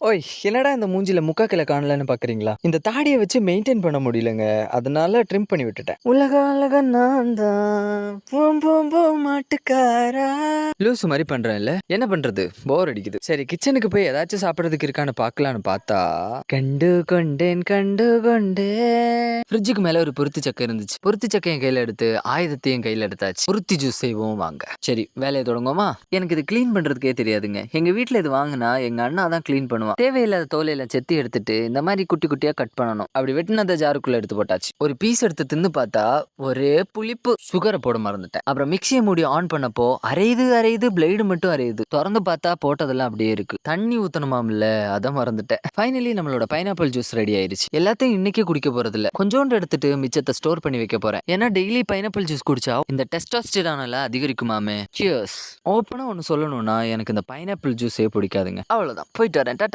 ஓய் என்னடா இந்த மூஞ்சில முக்கா கிலோ காணலன்னு பாக்குறீங்களா? இந்த தாடியை வச்சு மெயின்டைன் பண்ண முடியலங்க. அதனால ட்ரிம் பண்ணி விட்டுட்டேன். உலக அழக நான் தான் மாட்டுக்காரா. லூசு மாதிரி பண்றேன்ல. என்ன பண்றது? போர் அடிக்குது. சரி கிச்சனுக்கு போய் ஏதாச்சும் சாப்பிடறதுக்கு இருக்கான்னு பார்க்கலான்னு பார்த்தா கண்டு கொண்டேன் கண்டு கொண்டேன். ஃப்ரிட்ஜுக்கு மேல ஒரு பொருத்தி சக்கை இருந்துச்சு. பொருத்தி சக்கை என் கையில எடுத்து ஆயுதத்தையும் கையில எடுத்தாச்சு. பொருத்தி ஜூஸ் செய்வோம் வாங்க. சரி வேலையை தொடங்குவோமா? எனக்கு இது க்ளீன் பண்றதுக்கே தெரியாதுங்க. எங்க வீட்ல இது வாங்கினா எங்க அண்ணா தான் க்ளீன் பண்ணுவான் தேவையில்லாத தோலையில செத்தி எடுத்துட்டு இந்த மாதிரி குட்டி குட்டியா கட் பண்ணணும். அப்படி வெட்டினதை ஜாருக்குள்ள எடுத்து போட்டாச்சு. ஒரு பீஸ் எடுத்து தின்னு பார்த்தா ஒரே புளிப்பு சுகரை போட மறந்துட்டேன். அப்புறம் மிக்சியை மூடி ஆன் பண்ணப்போ அரையுது அரையுது பிளேடு மட்டும் அரையுது. திறந்து பார்த்தா போட்டதெல்லாம் அப்படியே இருக்கு. தண்ணி ஊத்தணுமாம்ல அதை மறந்துட்டேன். ஃபைனலி நம்மளோட பைனாப்பிள் ஜூஸ் ரெடி ஆயிருச்சு. எல்லாத்தையும் இன்னைக்கே குடிக்க போறது இல்ல கொஞ்சோண்டு எடுத்துட்டு மிச்சத்தை ஸ்டோர் பண்ணி வைக்க போறேன். ஏன்னா டெய்லி பைனாப்பிள் ஜூஸ் குடிச்சா இந்த டெஸ்டாஸ்டிரானல அதிகரிக்குமாமே. சியர்ஸ் ஓப்பனா ஒன்னு சொல்லணும்னா எனக்கு இந்த பைனாப்பிள் ஜூஸே பிடிக்காதுங்க. அவ்வளவுதான். போயிட்டு வரேன். டாட்டா.